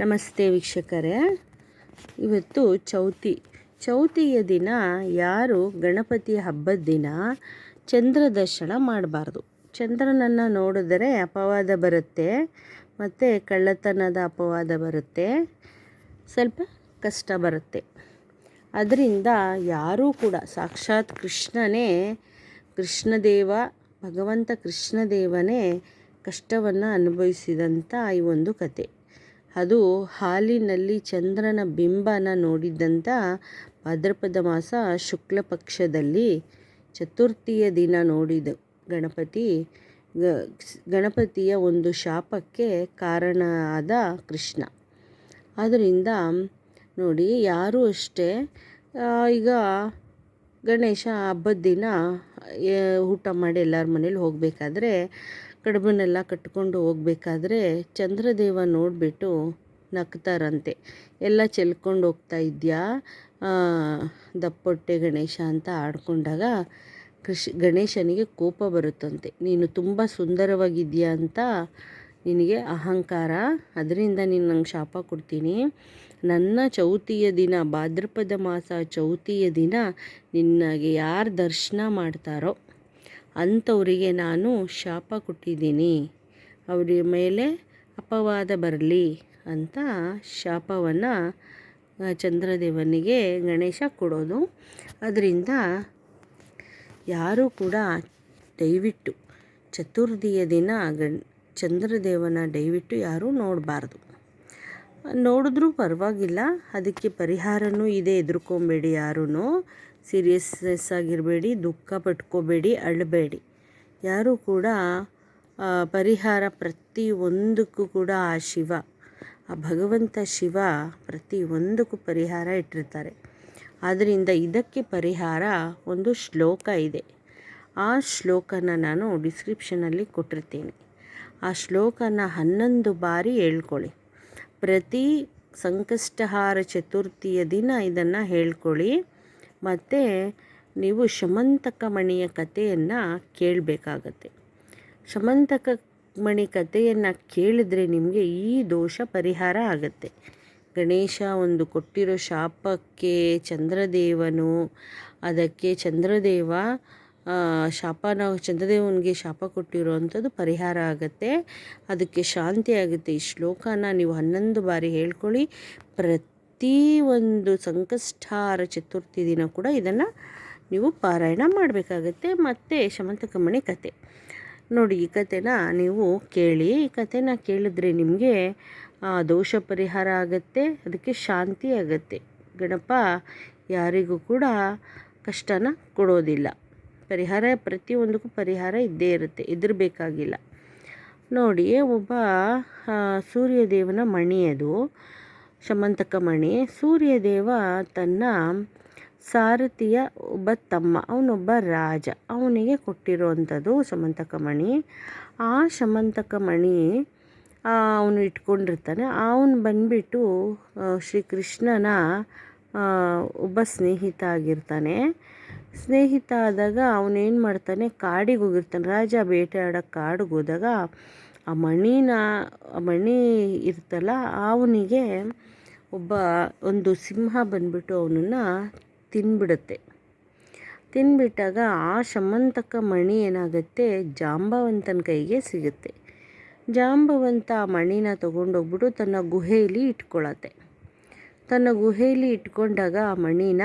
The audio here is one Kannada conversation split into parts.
ನಮಸ್ತೆ ವೀಕ್ಷಕರೇ. ಇವತ್ತು ಚೌತಿ, ಚೌತಿಯ ದಿನ ಯಾರು ಗಣಪತಿ ಹಬ್ಬದ ದಿನ ಚಂದ್ರ ದರ್ಶನ ಮಾಡಬಾರ್ದು. ಚಂದ್ರನನ್ನು ನೋಡಿದರೆ ಅಪವಾದ ಬರುತ್ತೆ, ಮತ್ತು ಕಳ್ಳತನದ ಅಪವಾದ ಬರುತ್ತೆ, ಸ್ವಲ್ಪ ಕಷ್ಟ ಬರುತ್ತೆ. ಅದರಿಂದ ಯಾರೂ ಕೂಡ ಸಾಕ್ಷಾತ್ ಕೃಷ್ಣನೇ, ಕೃಷ್ಣದೇವ, ಭಗವಂತ ಕೃಷ್ಣದೇವನೇ ಕಷ್ಟವನ್ನು ಅನುಭವಿಸಿದಂಥ ಈ ಒಂದು ಕತೆ. ಅದು ಹಾಲಿನಲ್ಲಿ ಚಂದ್ರನ ಬಿಂಬನ ನೋಡಿದ್ದಂಥ ಭಾದ್ರಪದ ಮಾಸ ಶುಕ್ಲ ಪಕ್ಷದಲ್ಲಿ ಚತುರ್ಥಿಯ ದಿನ ನೋಡಿದ ಗಣಪತಿ. ಗಣಪತಿಯ ಒಂದು ಶಾಪಕ್ಕೆ ಕಾರಣ ಆದ ಕೃಷ್ಣ. ಆದ್ದರಿಂದ ನೋಡಿ ಯಾರೂ ಅಷ್ಟೇ ಈಗ ಗಣೇಶ ಹಬ್ಬದ ದಿನ ಊಟ ಮಾಡಿ ಎಲ್ಲರ ಮನೇಲಿ ಹೋಗಬೇಕಾದ್ರೆ ಕಡುಬನ್ನೆಲ್ಲ ಕಟ್ಕೊಂಡು ಹೋಗ್ಬೇಕಾದ್ರೆ ಚಂದ್ರದೇವ ನೋಡಿಬಿಟ್ಟು ನಗ್ತಾರಂತೆ. ಎಲ್ಲ ಚೆಲ್ಕೊಂಡು ಹೋಗ್ತಾ ಇದೆಯಾ? ದಪ್ಪೊಟ್ಟೆ ಗಣೇಶ ಅಂತ ಆಡ್ಕೊಂಡಾಗ ಕೃಷ್, ಗಣೇಶನಿಗೆ ಕೋಪ ಬರುತ್ತಂತೆ. ನೀನು ತುಂಬ ಸುಂದರವಾಗಿದೆಯಾ ಅಂತ ನಿನಗೆ ಅಹಂಕಾರ. ಅದರಿಂದ ನೀನು ನಂಗೆ ಶಾಪ ಕೊಡ್ತೀನಿ. ನನ್ನ ಚೌತಿಯ ದಿನ, ಭಾದ್ರಪದ ಮಾಸ ಚೌತಿಯ ದಿನ ನಿನಗೆ ಯಾರು ದರ್ಶನ ಮಾಡ್ತಾರೋ ಅಂಥವರಿಗೆ ನಾನು ಶಾಪ ಕೊಟ್ಟಿದ್ದೀನಿ. ಅವರ ಮೇಲೆ ಅಪವಾದ ಬರಲಿ ಅಂತ ಶಾಪವನ್ನು ಚಂದ್ರದೇವನಿಗೆ ಗಣೇಶ ಕೊಡೋದು. ಅದರಿಂದ ಯಾರೂ ಕೂಡ ದಯವಿಟ್ಟು ಚತುರ್ಥಿಯ ದಿನ ಗಣ, ಚಂದ್ರದೇವನ ದಯವಿಟ್ಟು ಯಾರೂ ನೋಡಬಾರ್ದು. ನೋಡಿದ್ರೂ ಪರವಾಗಿಲ್ಲ, ಅದಕ್ಕೆ ಪರಿಹಾರನೂ ಇದೆ, ಎದುರ್ಕೊಬೇಡಿ ಯಾರೂ ಸೀರಿಯಸ್ನೆಸ್ ಆಗಿರಬೇಡಿ, ದುಃಖ ಪಟ್ಕೋಬೇಡಿ, ಅಳಬೇಡಿ. ಯಾರೂ ಕೂಡ ಪರಿಹಾರ ಪ್ರತಿ ಒಂದಕ್ಕೂ ಕೂಡ ಆ ಶಿವ, ಆ ಭಗವಂತ ಶಿವ ಪ್ರತಿ ಒಂದಕ್ಕೂ ಪರಿಹಾರ ಇಟ್ಟಿರ್ತಾರೆ. ಆದ್ದರಿಂದ ಇದಕ್ಕೆ ಪರಿಹಾರ ಒಂದು ಶ್ಲೋಕ ಇದೆ. ಆ ಶ್ಲೋಕನ ನಾನು ಡಿಸ್ಕ್ರಿಪ್ಷನಲ್ಲಿ ಕೊಟ್ಟಿರ್ತೀನಿ. ಆ ಶ್ಲೋಕನ ಹನ್ನೊಂದು ಬಾರಿ ಹೇಳ್ಕೊಳ್ಳಿ. ಪ್ರತಿ ಸಂಕಷ್ಟಹಾರ ಚತುರ್ಥಿಯ ದಿನ ಇದನ್ನು ಹೇಳ್ಕೊಳ್ಳಿ. ಮತ್ತು ನೀವು ಶಮಂತಕ ಮಣಿಯ ಕಥೆಯನ್ನು ಕೇಳಬೇಕಾಗತ್ತೆ. ಶಮಂತಕ ಮಣಿ ಕಥೆಯನ್ನು ಕೇಳಿದ್ರೆ ನಿಮಗೆ ಈ ದೋಷ ಪರಿಹಾರ ಆಗುತ್ತೆ. ಗಣೇಶ ಒಂದು ಕೊಟ್ಟಿರೋ ಶಾಪಕ್ಕೆ ಚಂದ್ರದೇವನು, ಅದಕ್ಕೆ ಚಂದ್ರದೇವ ಶಾಪ ಶಾಪನ, ಚಂದ್ರದೇವನಿಗೆ ಶಾಪ ಕೊಟ್ಟಿರೋ ಅಂಥದ್ದು ಪರಿಹಾರ ಆಗುತ್ತೆ. ಅದಕ್ಕೆ ಶಾಂತಿ ಆಗುತ್ತೆ. ಈ ಶ್ಲೋಕನ ನೀವು ಹನ್ನೊಂದು ಬಾರಿ ಹೇಳ್ಕೊಳ್ಳಿ. ಪ್ರತಿ ಒಂದು ಸಂಕಷ್ಟಾರ ಚತುರ್ಥಿ ದಿನ ಕೂಡ ಇದನ್ನು ನೀವು ಪಾರಾಯಣ ಮಾಡಬೇಕಾಗತ್ತೆ. ಮತ್ತು ಶಮಂತಕಮಣಿ ಕತೆ. ನೋಡಿ, ಈ ಕಥೆನ ನೀವು ಕೇಳಿ, ಈ ಕಥೆನ ಕೇಳಿದ್ರೆ ನಿಮಗೆ ದೋಷ ಪರಿಹಾರ ಆಗುತ್ತೆ, ಅದಕ್ಕೆ ಶಾಂತಿ ಆಗುತ್ತೆ. ಗಣಪ, ಯಾರಿಗೂ ಕೂಡ ಕಷ್ಟನ ಕೊಡೋದಿಲ್ಲ. ಪರಿಹಾರ ಪ್ರತಿಯೊಂದಕ್ಕೂ ಪರಿಹಾರ ಇದ್ದೇ ಇರುತ್ತೆ, ಹೆದರ್ಬೇಕಾಗಿಲ್ಲ. ನೋಡಿ, ಒಬ್ಬ ಸೂರ್ಯದೇವನ ಮಣಿ ಅದು ಶಮಂತಕ ಮಣಿ. ಸೂರ್ಯದೇವ ತನ್ನ ಸಾರಥಿಯ ಒಬ್ಬ ತಮ್ಮ, ಅವನೊಬ್ಬ ರಾಜ. ಅವನಿಗೆ ಕೊಟ್ಟಿರುವಂಥದ್ದು ಶಮಂತಕ ಮಣಿ. ಆ ಶಮಂತಕ ಮಣಿ ಅವನು ಇಟ್ಕೊಂಡಿರ್ತಾನೆ. ಅವನು ಬಂದ್ಬಿಟ್ಟು ಶ್ರೀಕೃಷ್ಣನ ಒಬ್ಬ ಸ್ನೇಹಿತ ಆಗಿರ್ತಾನೆ. ಸ್ನೇಹಿತ ಆದಾಗ ಅವನೇನು ಮಾಡ್ತಾನೆ? ಕಾಡಿಗೆ ಹೋಗಿರ್ತಾನೆ. ರಾಜ ಬೇಟೆ ಆಡೋ ಕಾಡಿಗೆ ಹೋದಾಗ ಆ ಮಣಿನ ಮಣಿ ಇರ್ತಲ್ಲ ಅವನಿಗೆ ಒಬ್ಬ ಒಂದು ಸಿಂಹ ಬಂದ್ಬಿಟ್ಟು ಅವನನ್ನು ತಿನ್ಬಿಡುತ್ತೆ. ತಿನ್ಬಿಟ್ಟಾಗ ಆ ಶಮಂತಕ ಮಣಿ ಏನಾಗುತ್ತೆ? ಜಾಂಬವಂತನ ಕೈಗೆ ಸಿಗುತ್ತೆ. ಜಾಂಬವಂತ ಆ ಮಣಿನ ತೊಗೊಂಡೋಗ್ಬಿಟ್ಟು ತನ್ನ ಗುಹೆಯಲ್ಲಿ ಇಟ್ಕೊಳತ್ತೆ. ತನ್ನ ಗುಹೆಯಲ್ಲಿ ಇಟ್ಕೊಂಡಾಗ ಆ ಮಣಿನ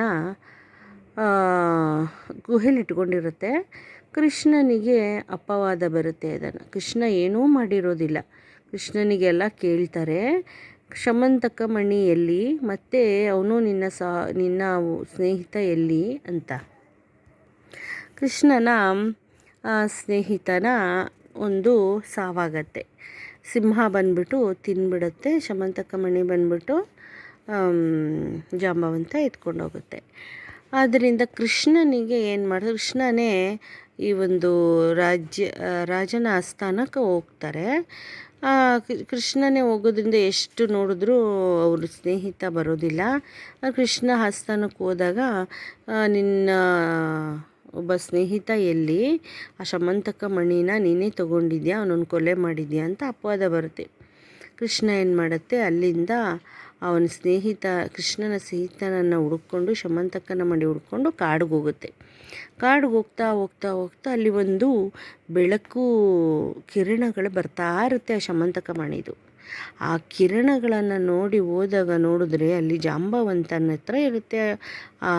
ಗುಹೆಯಲ್ಲಿ ಇಟ್ಕೊಂಡಿರುತ್ತೆ. ಕೃಷ್ಣನಿಗೆ ಅಪವಾದ ಬರುತ್ತೆ ಅದನ್ನು. ಕೃಷ್ಣ ಏನೂ ಮಾಡಿರೋದಿಲ್ಲ. ಕೃಷ್ಣನಿಗೆಲ್ಲ ಕೇಳ್ತಾರೆ, ಶಮಂತಕ ಮಣಿ ಎಲ್ಲಿ? ಮತ್ತು ಅವನು ನಿನ್ನ ಸಾ, ನಿನ್ನ ಸ್ನೇಹಿತ ಎಲ್ಲಿ? ಅಂತ. ಕೃಷ್ಣನ ಸ್ನೇಹಿತನ ಒಂದು ಸಾವಾಗತ್ತೆ. ಸಿಂಹ ಬಂದ್ಬಿಟ್ಟು ತಿನ್ಬಿಡುತ್ತೆ, ಶಮಂತಕ ಮಣಿ ಬಂದ್ಬಿಟ್ಟು ಜಾಂಬವಂತ ಎತ್ಕೊಂಡೋಗುತ್ತೆ. ಆದ್ದರಿಂದ ಕೃಷ್ಣನಿಗೆ ಏನು ಮಾಡಿದ್ರು ಕೃಷ್ಣನೇ ಈ ಒಂದು ರಾಜ್ಯ ರಾಜನ ಆಸ್ಥಾನಕ್ಕೆ ಹೋಗ್ತಾರೆ. ಕೃಷ್ಣನೇ ಹೋಗೋದ್ರಿಂದ ಎಷ್ಟು ನೋಡಿದ್ರೂ ಅವರು ಸ್ನೇಹಿತ ಬರೋದಿಲ್ಲ. ಕೃಷ್ಣ ಆಸ್ಥಾನಕ್ಕೆ ಹೋದಾಗ ನಿನ್ನ ಒಬ್ಬ ಸ್ನೇಹಿತ ಎಲ್ಲಿ? ಆ, ಶಮಂತಕ ಮಣಿನ ನೀನೇ ತೊಗೊಂಡಿದ್ಯಾ? ಅವನನ್ನು ಕೊಲೆ ಮಾಡಿದ್ಯಾ? ಅಂತ ಅಪವಾದ ಬರುತ್ತೆ. ಕೃಷ್ಣ ಏನು ಮಾಡುತ್ತೆ? ಅಲ್ಲಿಂದ ಅವನ ಸ್ನೇಹಿತ, ಕೃಷ್ಣನ ಸ್ನೇಹಿತನನ್ನು ಹುಡುಕೊಂಡು, ಶಮಂತಕ್ಕನ ಮಡಿ ಹುಡ್ಕೊಂಡು ಕಾಡಿಗೆ ಹೋಗುತ್ತೆ. ಕಾಡಿಗೆ ಹೋಗ್ತಾ ಹೋಗ್ತಾ ಹೋಗ್ತಾ ಅಲ್ಲಿ ಒಂದು ಬೆಳಕು ಕಿರಣಗಳು ಬರ್ತಾ ಇರುತ್ತೆ ಆ ಶಮಂತಕ ಮಣಿದು ಆ ಕಿರಣಗಳನ್ನು ನೋಡಿ ಹೋದಾಗ ನೋಡಿದ್ರೆ ಅಲ್ಲಿ ಜಾಂಬವಂತನ ಹತ್ರ ಇರುತ್ತೆ ಆ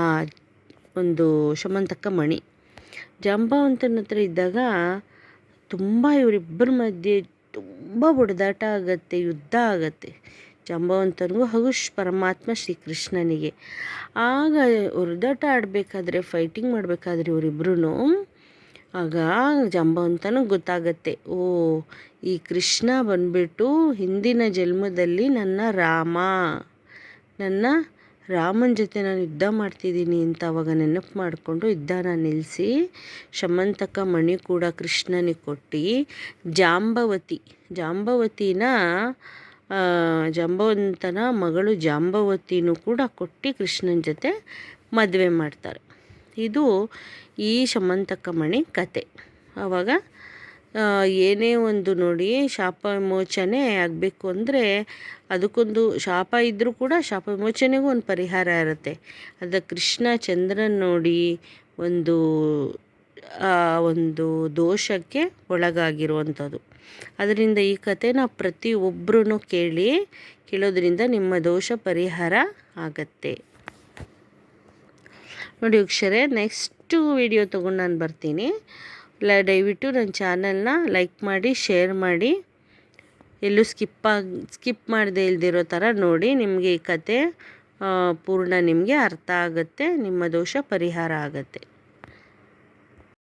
ಒಂದು ಶಮಂತಕ ಮಣಿ. ಜಾಂಬವಂತನ ಹತ್ರ ಇದ್ದಾಗ ತುಂಬ ಇವರಿಬ್ಬರ ಮಧ್ಯೆ ತುಂಬ ಹೊಡೆದಾಟ ಆಗತ್ತೆ, ಯುದ್ಧ ಆಗತ್ತೆ. ಜಾಂಬವಂತನಿಗೂ ಹಾಗೂ ಪರಮಾತ್ಮ ಶ್ರೀಕೃಷ್ಣನಿಗೆ. ಆಗ ಹೊಡೆದಾಟ ಆಡಬೇಕಾದ್ರೆ ಫೈಟಿಂಗ್ ಮಾಡಬೇಕಾದ್ರೆ ಇವರಿಬ್ರು ಆಗ ಜಾಂಬವಂತನಿಗೆ ಗೊತ್ತಾಗತ್ತೆ, ಓ, ಈ ಕೃಷ್ಣ ಬಂದ್ಬಿಟ್ಟು ಹಿಂದಿನ ಜನ್ಮದಲ್ಲಿ ನನ್ನ ರಾಮ, ನನ್ನ ರಾಮನ ಜೊತೆ ನಾನು ಯುದ್ಧ ಮಾಡ್ತಿದ್ದೀನಿ ಅಂತ ಅವಾಗ ನೆನಪು ಮಾಡಿಕೊಂಡು ಯುದ್ಧನ ನಿಲ್ಲಿಸಿ ಶಮಂತಕ ಮಣಿ ಕೂಡ ಕೃಷ್ಣನಿಗೆ ಕೊಟ್ಟು ಜಾಂಬವತಿ. ಜಾಂಬವತಿನ ಜಾಂಬವಂತನ ಮಗಳು ಜಾಂಬವತಿನೂ ಕೂಡ ಕೊಟ್ಟು ಕೃಷ್ಣನ ಜೊತೆ ಮದುವೆ ಮಾಡ್ತಾರೆ. ಇದು ಈ ಶಮಂತಕ, ಮಣಿ ಕತೆ. ಆವಾಗ ಏನೇ ಒಂದು ನೋಡಿ ಶಾಪ ವಿಮೋಚನೆ ಆಗಬೇಕು ಅಂದರೆ ಅದಕ್ಕೊಂದು ಶಾಪ ಇದ್ದರೂ ಕೂಡ ಶಾಪ ವಿಮೋಚನೆಗೂ ಒಂದು ಪರಿಹಾರ ಇರುತ್ತೆ. ಅದು ಕೃಷ್ಣ ಚಂದ್ರನ ನೋಡಿ ಒಂದು ಒಂದು ದೋಷಕ್ಕೆ ಒಳಗಾಗಿರುವಂಥದ್ದು. ಅದರಿಂದ ಈ ಕಥೆನ ಪ್ರತಿಯೊಬ್ಬರೂ ಕೇಳಿ, ಕೇಳೋದ್ರಿಂದ ನಿಮ್ಮ ದೋಷ ಪರಿಹಾರ ಆಗತ್ತೆ. ನೋಡಿ ಅಕ್ಷರೇ ನೆಕ್ಸ್ಟು ವಿಡಿಯೋ ತೊಗೊಂಡು ನಾನು ಬರ್ತೀನಿ. ಲ ದಯವಿಟ್ಟು ನನ್ನ ಚಾನಲ್ನ ಲೈಕ್ ಮಾಡಿ, ಶೇರ್ ಮಾಡಿ. ಎಲ್ಲೂ ಸ್ಕಿಪ್ಪಾಗಿ ಸ್ಕಿಪ್ ಮಾಡದೆ ಇಲ್ದಿರೋ ಥರ ನೋಡಿ, ನಿಮಗೆ ಈ ಕತೆ ಪೂರ್ಣ ನಿಮಗೆ ಅರ್ಥ ಆಗುತ್ತೆ, ನಿಮ್ಮ ದೋಷ ಪರಿಹಾರ ಆಗುತ್ತೆ.